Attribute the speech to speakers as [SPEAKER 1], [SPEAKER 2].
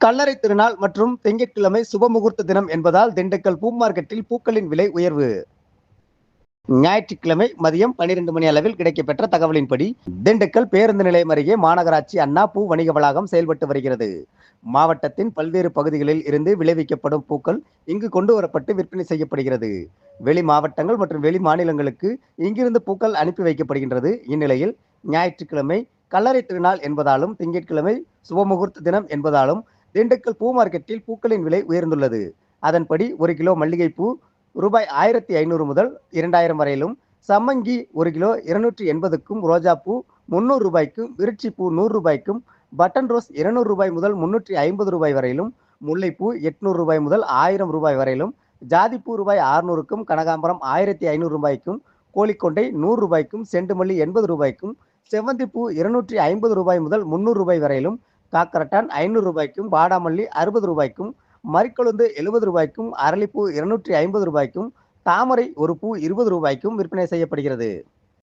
[SPEAKER 1] கல்லறை திருநாள் மற்றும் திங்கட்கிழமை சுபமுகூர்த்த தினம் என்பதால் திண்டுக்கல் பூ மார்க்கெட்டில் பூக்களின் விலை உயர்வு. ஞாயிற்றுக்கிழமை மதியம் பனிரெண்டு மணி அளவில் கிடைக்கப்பெற்ற தகவலின்படி திண்டுக்கல் பேருந்து நிலையம் அருகே மாநகராட்சி அண்ணா பூ வணிக வளாகம் செயல்பட்டு வருகிறது. மாவட்டத்தின் பல்வேறு பகுதிகளில் இருந்து விளைவிக்கப்படும் பூக்கள் இங்கு கொண்டு வரப்பட்டு விற்பனை செய்யப்படுகிறது. வெளி மாவட்டங்கள் மற்றும் வெளி மாநிலங்களுக்கு இங்கிருந்து பூக்கள் அனுப்பி வைக்கப்படுகின்றது. இந்நிலையில் ஞாயிற்றுக்கிழமை கல்லறை திருநாள் என்பதாலும் திங்கட்கிழமை சுபமுகூர்த்த தினம் என்பதாலும் திண்டுக்கல் பூ மார்க்கெட்டில் பூக்களின் விலை உயர்ந்துள்ளது. அதன்படி ஒரு கிலோ மல்லிகைப்பூ ரூபாய் ஆயிரத்தி ஐநூறு முதல் இரண்டாயிரம் வரையிலும் சம்மங்கி ஒரு கிலோ இருநூற்றி எண்பதுக்கும் ரோஜாப்பூ முந்நூறு ரூபாய்க்கும் விருட்சிப்பூ நூறு ரூபாய்க்கும் பட்டன் ரோஸ் இருநூறு ரூபாய் முதல் முன்னூற்றி ஐம்பது ரூபாய் வரையிலும் முல்லைப்பூ எட்நூறு ரூபாய் முதல் ஆயிரம் ரூபாய் வரையிலும் ஜாதிப்பூ ரூபாய் அறுநூறுக்கும் கனகாம்பரம் ஆயிரத்தி ஐநூறு ரூபாய்க்கும் கோழிக்கொண்டை நூறு ரூபாய்க்கும் செண்டுமல்லி எண்பது ரூபாய்க்கும் செவ்வந்திப்பூ இருநூற்றி ஐம்பது ரூபாய் முதல் முந்நூறு ரூபாய் வரையிலும் காக்கரட்டான் ஐநூறு ரூபாய்க்கும் வாடாமல்லி அறுபது ரூபாய்க்கும் மறிக்கொழுந்து எழுபது ரூபாய்க்கும் அரளிப்பூ இருநூற்றி ஐம்பது ரூபாய்க்கும் தாமரை ஒரு பூ இருபது ரூபாய்க்கும் விற்பனை செய்யப்படுகிறது.